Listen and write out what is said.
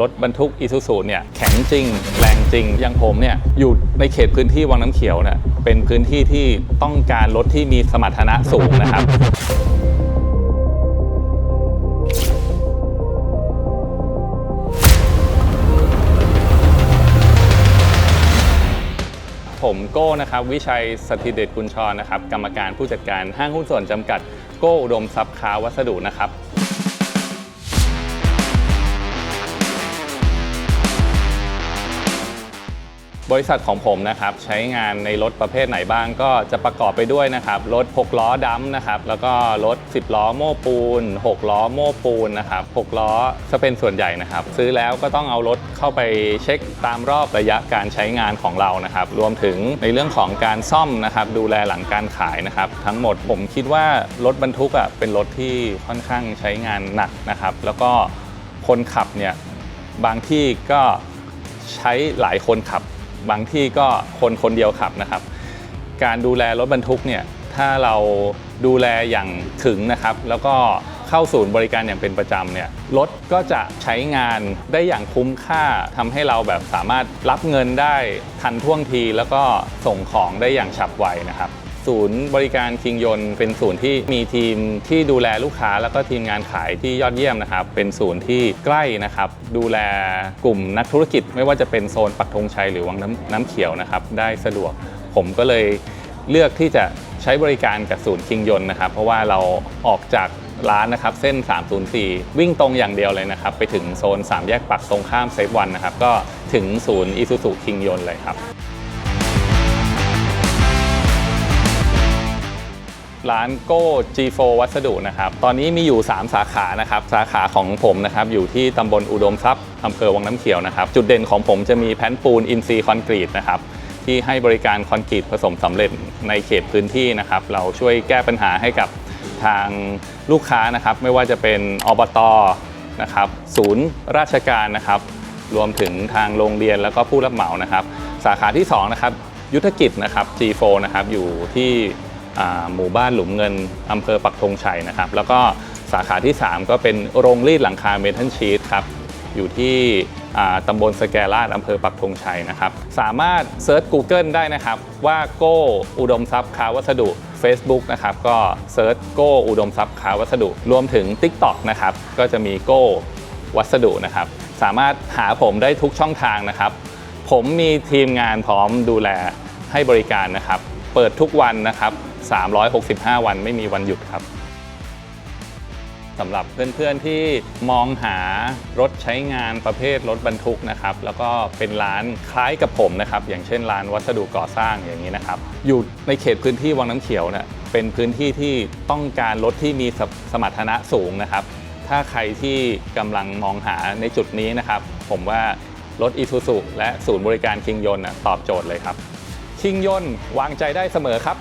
รถบรรทุกอีซูซูเนี่ยแข็งจริง แรงจริงอย่างผมเนี่ยอยู่ในเขตพื้นที่วังน้ำเขียวเนี่ยเป็นพื้นที่ที่ต้องการรถที่มีสมรรถนะสูงนะครับผมโก้นะครับวิชัยสถิตเดชกุลชรนะครับกรรมการผู้จัดการห้างหุ้นส่วนจำกัดโก้อุดมทรัพย์ค้าวัสดุนะครับ บริษัทของผมนะครับใช้งานในรถประเภทไหนบ้างก็จะประกอบไปด้วยนะครับรถ 6 ล้อดัมนะครับแล้วก็รถ 10 ล้อโม้ปูน 6 ล้อโม้ปูนนะครับ6ล้อจะเป็นส่วนใหญ่นะครับ ซื้อแล้วก็ต้องเอารถเข้าไปเช็คตามรอบระยะการใช้งานของเรานะครับรวมถึงในเรื่องของการซ่อมนะครับดูแลหลังการขายนะครับ ทั้งหมดผมคิดว่ารถบรรทุกอะเป็นรถที่ค่อนข้างใช้งานหนักนะครับ แล้วก็คนขับเนี่ยบางที่ก็ใช้หลายคนขับ บางที่ก็คนคนเดียวขับนะครับ การดูแลรถบรรทุกเนี่ยถ้าเราดูแลอย่างถึงนะครับ แล้วก็เข้าศูนย์บริการอย่างเป็นประจำเนี่ยรถก็จะใช้งานได้อย่างคุ้มค่าทำให้เราแบบสามารถรับเงินได้ทันท่วงที แล้วก็ส่งของได้อย่างฉับไวนะครับ ศูนย์บริการคิงยนเป็นศูนย์ที่มีทีมที่ดูแลลูกค้า แล้วก็ทีมงานขายที่ยอดเยี่ยมนะครับ เป็นศูนย์ที่ใกล้นะครับ ดูแลกลุ่มนักธุรกิจ ไม่ว่าจะเป็นโซนปักธงชัยหรือวังน้ำน้ำเขียวนะครับ ได้สะดวก ผมก็เลยเลือกที่จะใช้บริการกับศูนย์คิงยนนะครับ เพราะว่าเราออกจากร้านนะครับเส้น 304 วิ่งตรงอย่างเดียวเลยนะครับ ไปถึงโซน 3 แยกปักตรงข้ามเซฟวันนะครับ ก็ถึงศูนย์อีซูซูคิงยนเลยครับ ร้านโก้ G4 วัสดุนะครับ ตอนนี้มีอยู่ 3 สาขานะครับ สาขาของผมนะครับอยู่ที่ตำบลอุดมทรัพย์อำเภอวังน้ำเขียวนะครับ จุดเด่นของผมจะมีแผ่นปูนอินซีคอนกรีตนะครับที่ให้บริการคอนกรีตผสมสำเร็จในเขตพื้นที่นะครับ เราช่วยแก้ปัญหาให้กับทางลูกค้านะครับ ไม่ว่าจะเป็นอบตนะครับ ศูนย์ราชการนะครับ รวมถึงทางโรงเรียนแล้วก็ผู้รับเหมานะครับ สาขาที่2นะครับยุทธกิจนะครับ G4 นะครับอยู่ที่ หมู่บ้านหลุมเงินอำเภอปักธงชัยนะครับ แล้วก็สาขาที่ 3 ก็เป็นโรงรีดหลังคาเมทัลชีตครับอยู่ที่ตำบลสแกลาดอำเภอปักธงชัยนะครับ สามารถเซิร์ช Google ได้นะครับว่าโก้อุดมทรัพย์ค้าวัสดุ Facebook นะครับก็เซิร์ชโก้อุดมทรัพย์ค้าวัสดุ รวมถึง TikTok นะครับก็จะมีโก้วัสดุนะครับ สามารถหาผมได้ทุกช่องทางนะครับ ผมมีทีมงานพร้อมดูแลให้บริการนะครับ เปิดทุกวันนะครับ 365 วันไม่มีวันหยุดครับสำหรับเพื่อนๆที่มองหารถใช้งานประเภทรถบรรทุกนะครับ แล้วก็เป็นร้านคล้ายกับผมนะครับ อย่างเช่นร้านวัสดุก่อสร้างอย่างนี้นะครับ อยู่ในเขตพื้นที่วังน้ำเขียวเนี่ยเป็นพื้นที่ที่ต้องการรถที่มีสสมรรถนะสูงนะครับ ถ้าใครที่กำลังมองหาในจุดนี้นะครับ ผมว่ารถอีซูซูและศูนย์บริการคิงยนต์ตอบโจทย์เลยครับ ชิงยนต์วางใจได้เสมอครับ